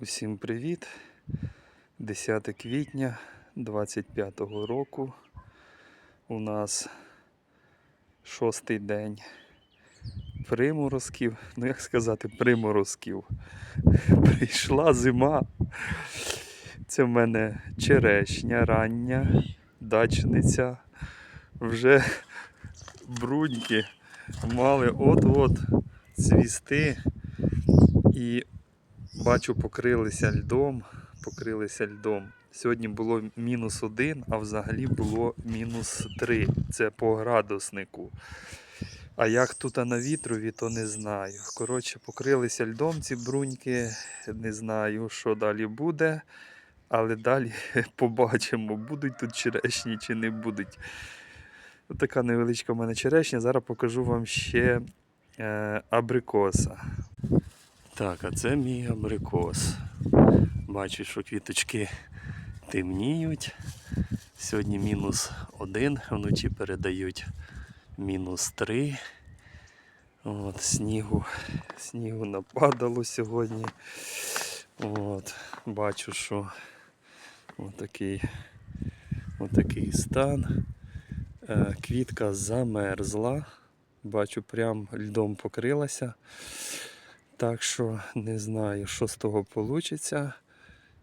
Усім привіт! 10 квітня 25-го року. У нас шостий день приморозків. Ну як сказати, приморозків. Прийшла зима. Це в мене черешня рання, дачниця. Вже бруньки мали от-от цвісти. І бачу, покрилися льдом, покрилися льдом. Сьогодні було мінус один, а взагалі було мінус три. Це по градуснику. А як тут на вітрові, то не знаю. Коротше, покрилися льдом ці бруньки. Не знаю, що далі буде. Але далі побачимо, будуть тут черешні чи не будуть. Ось така невеличка в мене черешня. Зараз покажу вам ще е, абрикоса. Так, а це мій абрикос. Бачу, що квіточки темніють. Сьогодні мінус один, вночі передають мінус три. От, снігу, снігу нападало сьогодні. От, бачу, що отакий, отакий стан. Е, Квітка замерзла. Бачу, прям льдом покрилася. Так що не знаю, що з того вийде.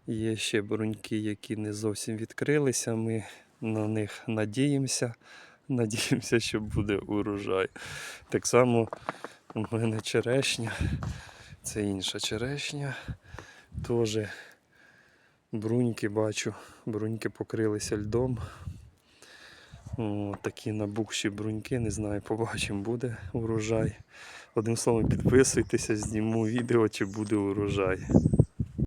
Є ще бруньки, які не зовсім відкрилися. Ми на них надіємося. Надіємося, що буде урожай. Так само у мене черешня. Це інша черешня. Теж бруньки бачу. Бруньки покрилися льдом. Такі набухші бруньки, не знаю, побачимо, буде урожай. Одним словом, підписуйтеся, зніму відео, чи буде урожай.